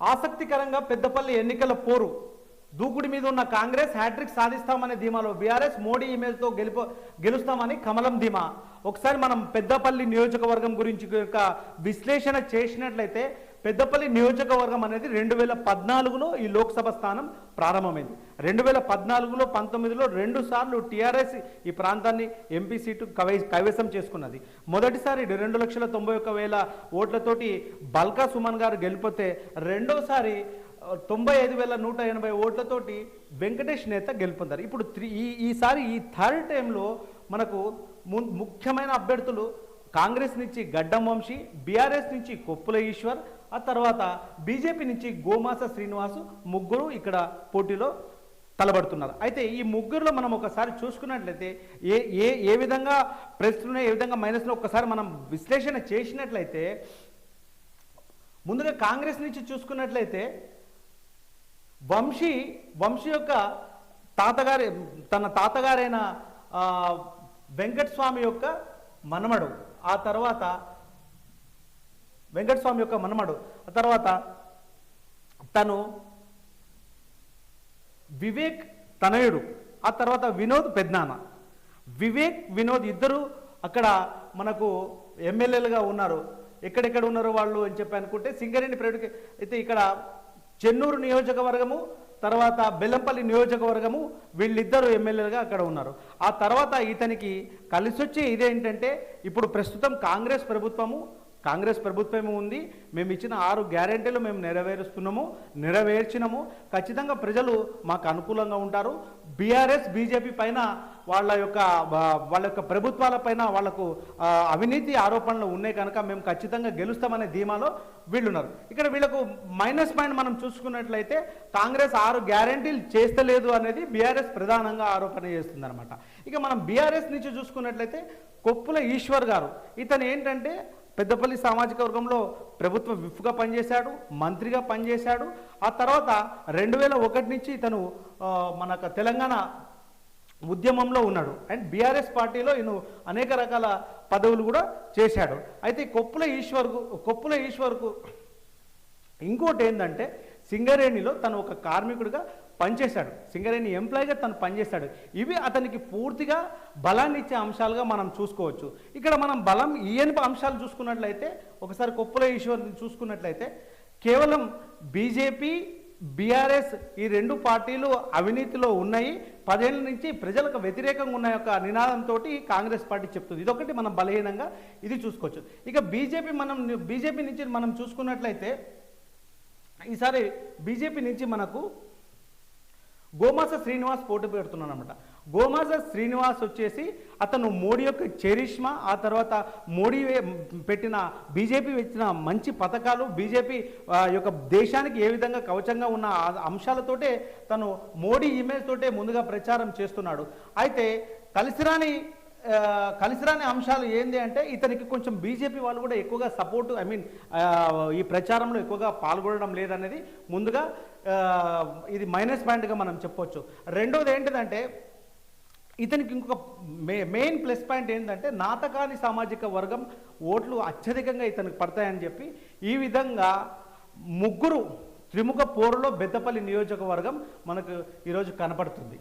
ఆసక్తికరంగా పెద్దపల్లి ఎన్నికల పోరు దూకుడి మీద ఉన్న కాంగ్రెస్ హ్యాట్రిక్ సాధిస్తామనే ధీమాలో బీఆర్ఎస్ మోడీ ఇమేజ్తో గెలుపు గెలుస్తామని కమలం ధీమా. ఒకసారి మనం పెద్దపల్లి నియోజకవర్గం గురించి యొక్క విశ్లేషణ చేసినట్లయితే పెద్దపల్లి నియోజకవర్గం అనేది రెండు వేల పద్నాలుగులో ఈ లోక్సభ స్థానం ప్రారంభమైంది. రెండు వేల పద్నాలుగులో పంతొమ్మిదిలో రెండు సార్లు టీఆర్ఎస్ ఈ ప్రాంతాన్ని ఎంపీ సీటు కవై కైవసం చేసుకున్నది. మొదటిసారి రెండు లక్షల తొంభై ఒక్క వేల ఓట్లతోటి బల్కా సుమన్ గారు గెలిపోతే రెండోసారి తొంభై ఐదు వేల నూట ఎనభై ఓట్లతోటి వెంకటేష్ నేత గెలుపొందారు. ఇప్పుడు త్రీ ఈ ఈసారి ఈ థర్డ్ టైంలో మనకు ముఖ్యమైన అభ్యర్థులు కాంగ్రెస్ నుంచి గడ్డం వంశీ బీఆర్ఎస్ నుంచి కొప్పుల ఈశ్వర్ ఆ తర్వాత బీజేపీ నుంచి గోమాస శ్రీనివాసు ముగ్గురు ఇక్కడ పోటీలో తలబడుతున్నారు. అయితే ఈ ముగ్గురులో మనం ఒకసారి చూసుకున్నట్లయితే ఏ ఏ ఏ విధంగా ప్లస్లున్నాయి ఏ విధంగా మైనస్లో ఒకసారి మనం విశ్లేషణ చేసినట్లయితే ముందుగా కాంగ్రెస్ నుంచి చూసుకున్నట్లయితే వంశీ వంశీ యొక్క తాతగారి తన తాతగారైన వెంకటస్వామి యొక్క మనమడు. ఆ తర్వాత వెంకటస్వామి యొక్క మనమడు. ఆ తర్వాత తను వివేక్ తనయుడు. ఆ తర్వాత వినోద్ పెద్దనాన్న వివేక్ వినోద్ ఇద్దరు అక్కడ మనకు ఎమ్మెల్యేలుగా ఉన్నారు. ఎక్కడెక్కడ ఉన్నారు వాళ్ళు అని చెప్పి అనుకుంటే సింగరేణి ప్రైవేట్ అయితే ఇక్కడ చెన్నూరు నియోజకవర్గము తర్వాత బెల్లంపల్లి నియోజకవర్గము వీళ్ళిద్దరు ఎమ్మెల్యేలుగా అక్కడ ఉన్నారు. ఆ తర్వాత ఇతనికి కలిసొచ్చే ఇదేంటంటే ఇప్పుడు ప్రస్తుతం కాంగ్రెస్ ప్రభుత్వము కాంగ్రెస్ ప్రభుత్వమే ఉంది. మేము ఇచ్చిన ఆరు గ్యారెంటీలు మేము నెరవేరుస్తున్నాము నెరవేర్చినాము. ఖచ్చితంగా ప్రజలు మాకు అనుకూలంగా ఉంటారు. బీఆర్ఎస్ బీజేపీ పైన వాళ్ళ యొక్క వాళ్ళ యొక్క ప్రభుత్వాల పైన వాళ్ళకు అవినీతి ఆరోపణలు ఉన్నాయి కనుక మేము ఖచ్చితంగా గెలుస్తామనే ధీమాలో వీళ్ళున్నారు. ఇక్కడ వీళ్ళకు మైనస్ పాయింట్ మనం చూసుకున్నట్లయితే కాంగ్రెస్ ఆరు గ్యారెంటీలు చేస్తలేదు అనేది బీఆర్ఎస్ ప్రధానంగా ఆరోపణ చేస్తుంది ఇక మనం బీఆర్ఎస్ నుంచి చూసుకున్నట్లయితే కొప్పుల ఈశ్వర్ గారు ఇతను ఏంటంటే పెద్దపల్లి సామాజిక వర్గంలో ప్రభుత్వ విఫ్గా పనిచేశాడు మంత్రిగా పనిచేశాడు. ఆ తర్వాత రెండు వేల ఒకటి నుంచి ఇతను మన మనకు తెలంగాణ ఉద్యమంలో ఉన్నాడు. అండ్ బీఆర్ఎస్ పార్టీలో ఈయన అనేక రకాల పదవులు కూడా చేశాడు. అయితే కొప్పుల ఈశ్వర్కు కొప్పుల ఈశ్వర్కు ఇంకోటి ఏంటంటే సింగరేణిలో తను ఒక కార్మికుడిగా పనిచేశాడు. సింగరేణి ఎంప్లాయీగా తను పనిచేశాడు. ఇవి అతనికి పూర్తిగా బలాన్ని ఇచ్చే అంశాలుగా మనం చూసుకోవచ్చు. ఇక్కడ మనం బలం ఈయన అంశాలు చూసుకున్నట్లయితే ఒకసారి కొప్పుల ఈశ్వర్ని చూసుకున్నట్లయితే కేవలం బీజేపీ బీఆర్ఎస్ ఈ రెండు పార్టీలు అవినీతిలో ఉన్నాయి. పదేళ్ళ నుంచి ప్రజలకు వ్యతిరేకంగా ఉన్న యొక్క నినాదంతో కాంగ్రెస్ పార్టీ చెప్తుంది. ఇదొకటి మనం బలహీనంగా ఇది చూసుకోవచ్చు. ఇక బీజేపీ మనం బీజేపీ నుంచి మనం చూసుకున్నట్లయితే ఈసారి బీజేపీ నుంచి మనకు గోమాస శ్రీనివాస్ పోటీ పెడుతున్నాను అనమాట గోమాస శ్రీనివాస్ వచ్చేసి అతను మోడీ యొక్క చరిష్మా ఆ తర్వాత మోడీ పెట్టిన బీజేపీ వచ్చిన మంచి పథకాలు బీజేపీ ఆ, యొక్క దేశానికి ఏ విధంగా కవచంగా ఉన్న అంశాలతోటే తను మోడీ ఇమేజ్ తోటే ముందుగా ప్రచారం చేస్తున్నాడు. అయితే కలిసిరాని కలిసిరాని అంశాలు ఏంది అంటే ఇతనికి కొంచెం బీజేపీ వాళ్ళు కూడా ఎక్కువగా సపోర్ట్ ఐ మీన్ ఈ ప్రచారంలో ఎక్కువగా పాల్గొనడం లేదనేది ముందుగా ఇది మైనస్ పాయింట్గా మనం చెప్పొచ్చు. రెండోది ఏంటిదంటే ఇతనికి ఇంకొక మే మెయిన్ ప్లస్ పాయింట్ ఏంటంటే నాటకాని సామాజిక వర్గం ఓట్లు అత్యధికంగా ఇతనికి పడతాయని చెప్పి ఈ విధంగా ముగ్గురు త్రిముఖ పోరులో బెద్దపల్లి నియోజకవర్గం మనకు ఈరోజు కనపడుతుంది.